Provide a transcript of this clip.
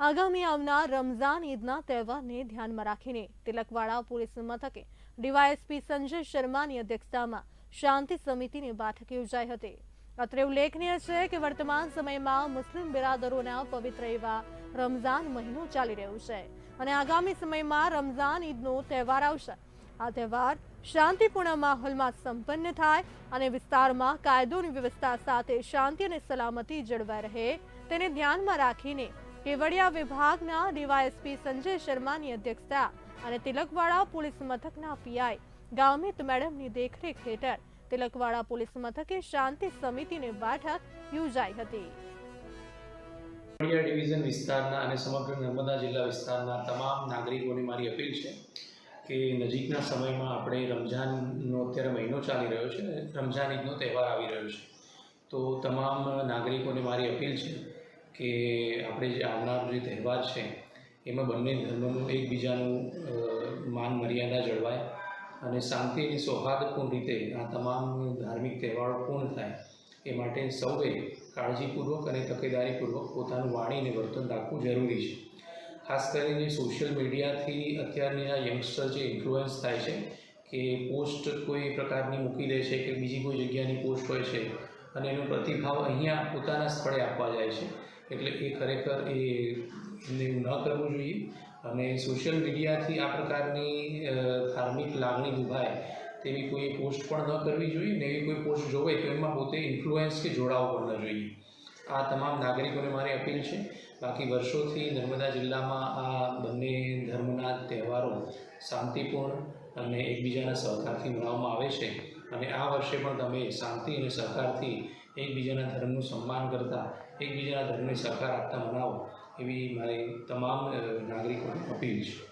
આગામી આવનાર રમઝાન ઈદના તહેવારને ધ્યાનમાં રાખીને તિલકવાડા પોલીસ મથકે ડીવાયએસપી સંજય શર્માની અધ્યક્ષતામાં શાંતિ સમિતિની બેઠક યોજાઈ હતી. અત્રે ઉલ્લેખનીય છે કે વર્તમાન સમયમાં મુસ્લિમ બિરાદરોના પવિત્ર એવા રમઝાન મહિનો ચાલી રહ્યો છે અને આગામી સમયમાં રમઝાન ઈદનો તહેવાર આવશે. આ તહેવાર શાંતિપૂર્ણ માહોલમાં સંપન્ન થાય અને વિસ્તારમાં કાયદોની વ્યવસ્થા સાથે શાંતિ અને સલામતી જળવાઈ રહે તેને ધ્યાનમાં રાખીને કેવડિયા વિભાગના ડીવાયએસપી સંજય શર્માની અધ્યક્ષતા અને તિલકવાડા પોલીસ મથકના પીઆઈ ગામિત મેડમની દેખરેખ હેઠળ તિલકવાડા પોલીસ મથકે શાંતિ સમિતિની બેઠક યોજાઈ હતી. ડિવિઝન વિસ્તારના અને સમગ્ર નર્મદા જિલ્લા વિસ્તારના તમામ નાગરિકોને મારી અપીલ છે કે નજીકના સમયમાં આપણે રમઝાનનો અત્યારે મહિનો ચાલી રહ્યો છે, રમઝાન ઈદનો તહેવાર આવી રહ્યો છે. તો તમામ નાગરિકોને મારી અપીલ છે કે આપણે જે આવનાર જે તહેવાર છે, એમાં બંને ધર્મનું એકબીજાનું માન મર્યાદા જળવાય અને શાંતિ અને સૌહાર્દપૂર્ણ રીતે આ તમામ ધાર્મિક તહેવારો પૂર્ણ થાય, એ માટે સૌએ કાળજીપૂર્વક અને તકેદારીપૂર્વક પોતાનું વાણી અને વર્તન રાખવું જરૂરી છે. ખાસ કરીને સોશિયલ મીડિયાથી અત્યારની આ યંગસ્ટર જે ઇન્ફ્લુઅન્સ થાય છે, કે પોસ્ટ કોઈ પ્રકારની મૂકી દે છે કે બીજી કોઈ જગ્યાની પોસ્ટ હોય છે અને એનો પ્રતિભાવ અહીંયા પોતાના સ્થળે આપવા જાય છે. એટલે એ ખરેખર એ એમને ન કરવું જોઈએ. અને સોશિયલ મીડિયાથી આ પ્રકારની ધાર્મિક લાગણી દુભાય તેવી કોઈ પોસ્ટ પણ ન કરવી જોઈએ ને એવી કોઈ પોસ્ટ જોવે તો એમાં પોતે ઇન્ફ્લુઅન્સ કે જોડાવો પણ ન જોઈએ. આ તમામ નાગરિકોને મારી અપીલ છે. બાકી વર્ષોથી નર્મદા જિલ્લામાં આ બંને ધર્મના તહેવારો શાંતિપૂર્ણ અને એકબીજાના સહકારથી મનાવવામાં આવે છે. અને આ વર્ષે પણ તમે શાંતિ અને સહકારથી એકબીજાના ધર્મનું સન્માન કરતા, એકબીજાના ધર્મને સહકાર આપતા મનાવો, એવી મારી તમામ નાગરિકોને અપીલ છે.